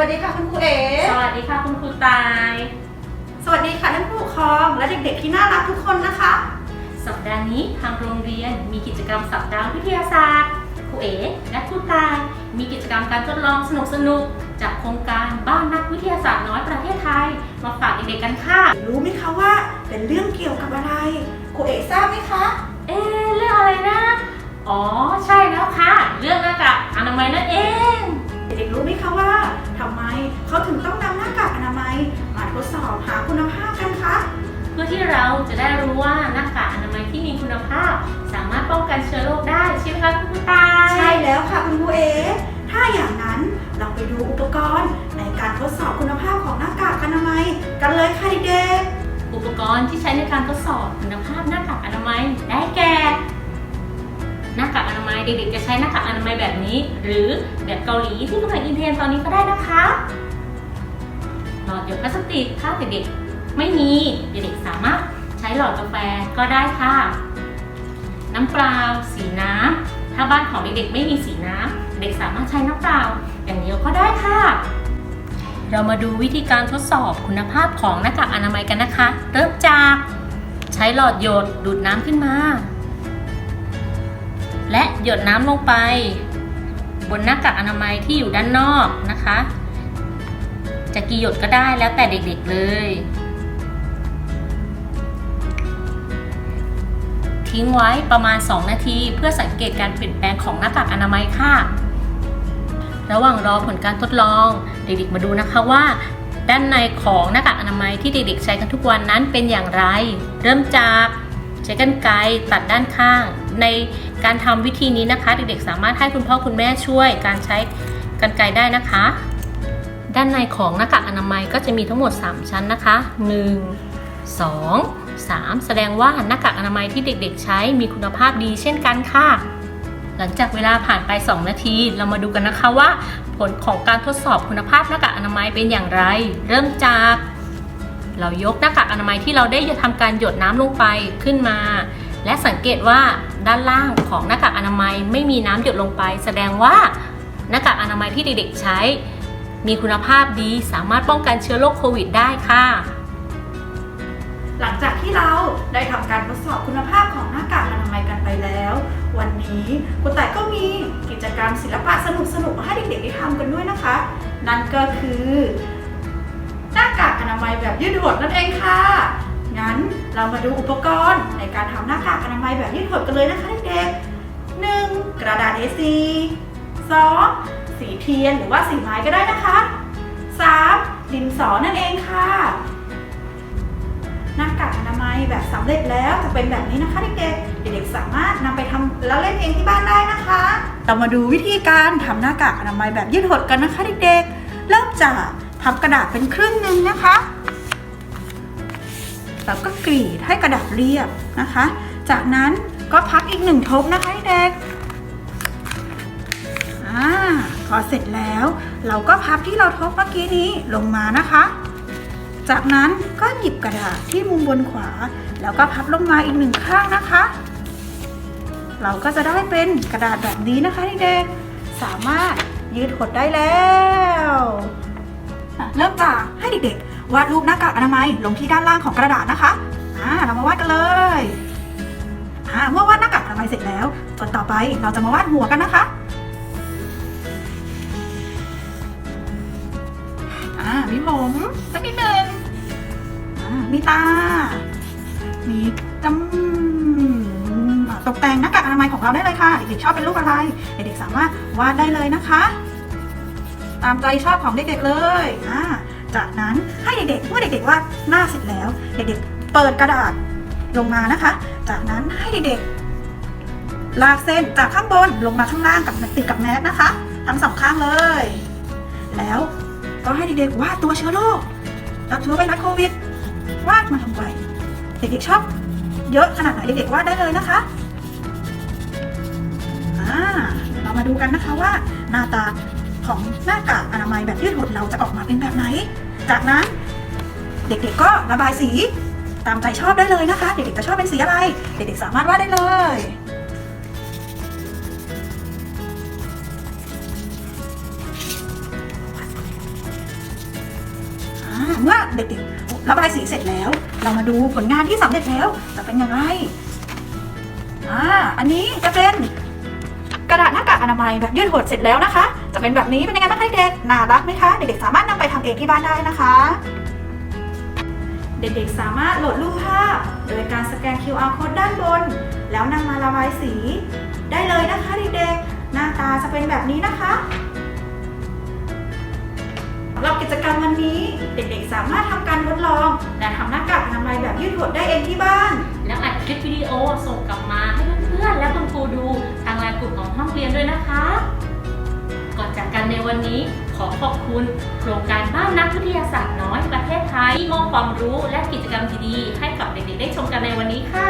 วัสดีค่ะคุณครูเอ๋สวัสดีค่ะคุณครูตาย สวัสดีค่ะท่านผู้ปกครองและเด็กๆที่น่ารักทุกคนนะคะ สัปดาห์นี้ทางโรงเรียนมีกิจกรรมสัปดาห์วิทยาศาสตร์ครูเอ๋และครูตาย มีกิจกรรมการทดลองสนุกสนุกจากโครงการบ้านนักวิทยาศาสตร์น้อยประเทศไทย มาฝากเด็กๆกันค่ะรู้ไหมคะว่าเป็นเรื่องเกี่ยวกับอะไรครูเอ๋ทราบไหมคะ เอ๊เรื่องอะไรนะ อ๋อใช่แล้วค่ะ เรื่องหน้ากากอนามัยนั่นเอง ด็กๆรู้ไหมคะว่าทำไมเขาถึงต้องนำหน้ากากอนามัยมาทดสอบหาคุณภาพกันคะเพื่อที่เราจะได้รู้ว่าหน้ากากอนามัยที่มีคุณภาพ สามารถป้องกันเชื้อโรคได้ใช่ไหมคะคุณครูตายใช่แล้วค่ะคุณครูเอถ้าอย่างนั้นเราไปดูอุปกรณ์ ในการทดสอบคุณภาพของหน้ากากอนามัย กันเลยค่ะเด็กอุปกรณ์ที่ใช้ในการทดสอบคุณภาพหน้ากากอนามัยได้แก่ หน้ากากอนามัยเด็กๆจะใช้หน้ากากอนามัยแบบนี้ หรือแบบเกาหลีที่กำลังอินเทรนตอนนี้ก็ได้นะคะหลอดหยดพลาสติกถ้าเด็กๆไม่มีเด็กๆสามารถใช้หลอดกาแฟก็ได้ค่ะ น้ำเปล่าสีน้ำถ้าบ้านของเด็กๆไม่มีสีน้ำเด็กสามารถใช้น้ำเปล่าอย่างเดียวก็ได้ค่ะ เรามาดูวิธีการทดสอบคุณภาพของหน้ากากอนามัยกันนะคะ เริ่มจากใช้หลอดหยดดูดน้ำขึ้นมา และหยดน้ำลงไป บนหน้ากากอนามัยที่อยู่ด้านนอกนะคะ จะกี่หยดก็ได้แล้วแต่เด็กๆเลย ทิ้งไว้ประมาณ 2 นาทีเพื่อสังเกตการเปลี่ยนแปลงของหน้ากากอนามัยค่ะ ระหว่างรอผลการทดลองเด็กๆมาดูนะคะว่าด้านในของหน้ากากอนามัยที่เด็กๆใช้กันทุกวันนั้นเป็นอย่างไร เริ่มจากใช้กรรไกรตัดด้านข้าง ในการทำวิธีนี้นะคะ เด็กๆสามารถให้คุณพ่อคุณแม่ช่วยการใช้กรรไกรได้นะคะ ด้านในของหน้ากากอนามัยก็จะมีทั้งหมด 3 ชั้นนะคะ 1 2 3 แสดงว่าหน้ากากอนามัยที่เด็กๆ ใช้มีคุณภาพดีเช่นกันค่ะ หลังจากเวลาผ่านไป 2 นาที เรามาดูกันนะคะว่า ผลของการทดสอบคุณภาพหน้ากากอนามัยเป็นอย่างไร เริ่มจาก เรายกหน้ากากอนามัยที่เราได้ทำการหยดน้ำลงไปขึ้นมา และสังเกตว่า ด้านล่างของหน้ากากอนามัยไม่มีน้ำหยดลงไป แสดงว่าหน้ากากอนามัยที่เด็กๆใช้ มีคุณภาพดีสามารถป้องกันเชื้อโรคโควิดได้ค่ะ หลังจากที่เราได้ทำการทดสอบคุณภาพของหน้ากากอนามัยกันไปแล้ว วันนี้ครูแต่ก็มีกิจกรรมศิลปะสนุกๆมาให้เด็กๆได้ทำกันด้วยนะคะ นั่นก็คือหน้ากากอนามัยแบบยืดหดนั่นเองค่ะ งั้นเรามาดูอุปกรณ์ในการทำ หน้ากากอนามัยแบบยืดกันเลยนะคะเด็กๆหนึ่งกระดาษ A4 สองสีเทียนหรือว่าสีไม้ก็ได้นะคะสามดินสอนั่นเองค่ะหน้ากากอนามัยแบบสำเร็จแล้วจะเป็นแบบนี้นะคะเด็กๆเด็กๆสามารถนำไปทำแล้วเล่นเองที่บ้านได้นะคะ เรามาดูวิธีการทำหน้ากากอนามัยแบบยืดหดกันนะคะเด็กๆเริ่มจากพับกระดาษเป็นครึ่งหนึ่งนะคะแล้วก็กรีดให้กระดาษเรียบนะคะ จากนั้น ก็พับอีกหนึ่งทบนะคะเด็กอ่าพอเสร็จแล้ว เราก็พับที่เราทบเมื่อกี้นี้ลงมานะคะ จากนั้นก็หยิบกระดาษที่มุมบนขวา แล้วก็พับลงมาอีกหนึ่งข้างนะคะ เราก็จะได้เป็นกระดาษแบบนี้นะคะเด็กๆสามารถยืดหดได้แล้วเริ่มจากให้เด็กๆวาดรูปหน้ากากอนามัยลงที่ด้านล่างของกระดาษนะคะอ่าเรามาวาดกันเลย อ่าเมื่อวาดหน้ากากอนามัยเสร็จแล้ว ส่วนต่อไปเราจะมาวาดหัวกันนะคะอ่ามีผมสักนิดหนึ่งอ่ามีตา มีจำอ่าตกแต่งหน้ากากอนามัยของเราได้เลยค่ะ เด็กๆชอบเป็นรูปอะไร เด็กๆสามารถวาดได้เลยนะคะ ตามใจชอบของเด็กๆเลยอ่าจากนั้นให้เด็กๆเมื่อเด็กๆวาดหน้าเสร็จแล้ว เด็กๆเปิดกระดาษ ลงมานะคะ จากนั้นให้เด็กๆ ลากเส้นจากข้างบนลงมาข้างล่างกับติดกับแมสนะคะ ทั้งสองข้างเลย แล้วก็ให้เด็กๆวาดตัวเชื้อโรครับเชื้อไวรัสโควิดวาดมาลงไปเด็กๆชอบเยอะขนาดไหนเด็กๆวาดได้เลยนะคะอ่าเดี๋ยวเรามาดูกันนะคะว่าหน้าตาของหน้ากากอนามัยแบบยืดหดเราจะออกมาเป็นแบบไหน จากนั้นเด็กๆก็ระบายสี ตามใจชอบได้เลยนะคะ เด็กๆจะชอบเป็นสีอะไร เด็กๆสามารถวาดได้เลย เมื่อเด็กๆระบายสีเสร็จแล้ว เรามาดูผลงานที่สำเร็จแล้วจะเป็นยังไงอ่าอันนี้จะเป็นกระดาษหน้ากากอนามัยแบบยืดหดเสร็จแล้วนะคะ จะเป็นแบบนี้เป็นยังไงบ้างเด็กๆน่ารักไหมคะ เด็กๆสามารถนำไปทำเองที่บ้านได้นะคะ เด็กๆ สามารถโหลดรูปภาพ โดยการสแกน QR code ด้านบน แล้วนำมาระบายสี ได้เลยนะคะเด็กๆ หน้าตาจะเป็นแบบนี้นะคะสำหรับกิจกรรมวันนี้ เด็กๆ สามารถทำการทดลอง และทำหน้ากากอนามัยแบบยืดหดได้เองที่บ้าน แล้วอัดคลิปวิดีโอส่งกลับมาให้เพื่อนๆ และคุณครูดูทางไลน์กลุ่มของห้องเรียนด้วยนะคะ ก่อนจากกันในวันนี้ อขอบคุณ โครงการบ้านนักวิทยาศาสตร์น้อยประเทศไทยที่มอบความรู้และกิจกรรมดีๆให้กับเด็กๆได้ชมกันในวันนี้ค่ะ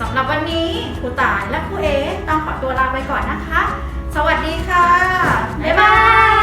สำหรับวันนี้ครูตายและครูเอต้องขอตัวลาไปก่อนนะคะ สวัสดีค่ะ บ๊ายบาย